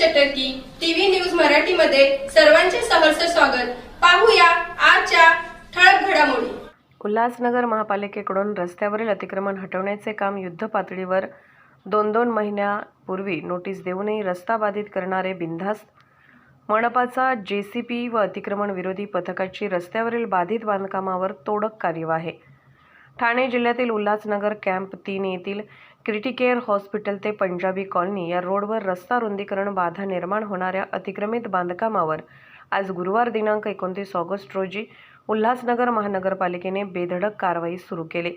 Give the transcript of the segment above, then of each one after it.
चटर्की TV news मराठीमध्ये सर्वांचे सहर्ष स्वागत. पाहूया आजच्या ठळक घडामोडी. उल्हासनगर महापालिकेकडून रस्त्यावरील अतिक्रमण हटवण्याचे काम युद्ध पातळीवर दोन दोन महिन्यापूर्वी नोटीस देऊनही रस्ता बाधित करणारे बिनधास्त मनपाचा पी व अतिक्रमण विरोधी पथकाची रस्त्यावरील बाधित बांधकामावर तोडक कार्यवाही. ठाणे जिल्ह्यातील उल्हासनगर कॅम्प तीन येथील क्रिटिकेअर हॉस्पिटल ते पंजाबी कॉलनी या रोडवर रस्ता रुंदीकरण बाधा निर्माण होणाऱ्या अतिक्रमित बांधकामावर आज गुरुवार दिनांक एकोणतीस ऑगस्ट रोजी उल्हासनगर महानगरपालिकेने बेधडक कारवाई सुरू केली.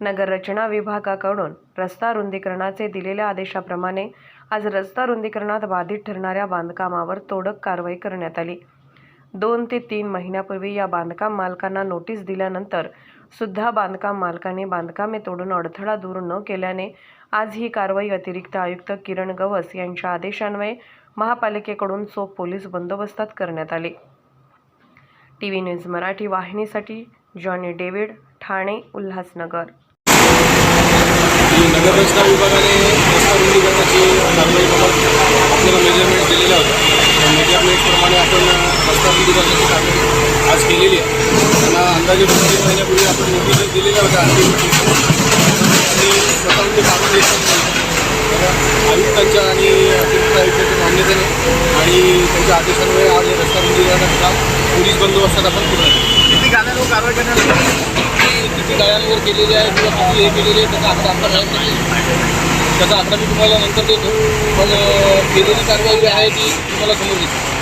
नगररचना विभागाकडून रस्ता रुंदीकरणाचे दिलेल्या आदेशाप्रमाणे आज रस्ता रुंदीकरणात बाधित ठरणाऱ्या बांधकामावर तोडक कारवाई करण्यात आली. दोन ते तीन महिन्यापूर्वी या बांधकाम मालकांना नोटीस दिल्यानंतर सुद्धा बांधकाम मालकाने बांधकामे तोडून अडथळा दूर न केल्याने आज ही कारवाई अतिरिक्त आयुक्त किरण गवस यांच्या आदेशान्वये महापालिकेकडून चोख पोलीस बंदोबस्तात करण्यात आली. टीव्ही न्यूज मराठी वाहिनीसाठी जॉनी डेव्हिड ठाणे उल्हासनगर. नगररचना विभागाने रस्ता रुंदीकरणाची कारवाईबाबत आपल्याला मेजरमेंट दिलेलं होतं. मेजरमेंटप्रमाणे आपण रस्ता रुंदीकरणाची कारवाई आज केलेली आहे. अंदाजे दोन तीन महिन्यापूर्वी आपण नोटीस दिलेल्या होत्या अंतिम आणि स्वतःहून ते काढून देतात तर आयुक्तांच्या आणि अतिरिक्त आयुक्तांच्या मान्यतेने आणि त्यांच्या आदेशान्वये आज रस्ता रुंदीकरणाचं काम पोलीस बंदोबस्तात आपण पूर्ण किती गाड्यांवर कारवाई करण्यात किती गाड्यांवर केलेली आहे किंवा किती हे केलेली आहे त्याचा आकडा आत्ता माहीत नाही. त्याचा आकडा मी तुम्हाला नंतर देतो. पण केलेली कारवाई जी आहे ती तुम्हाला समोर दिसते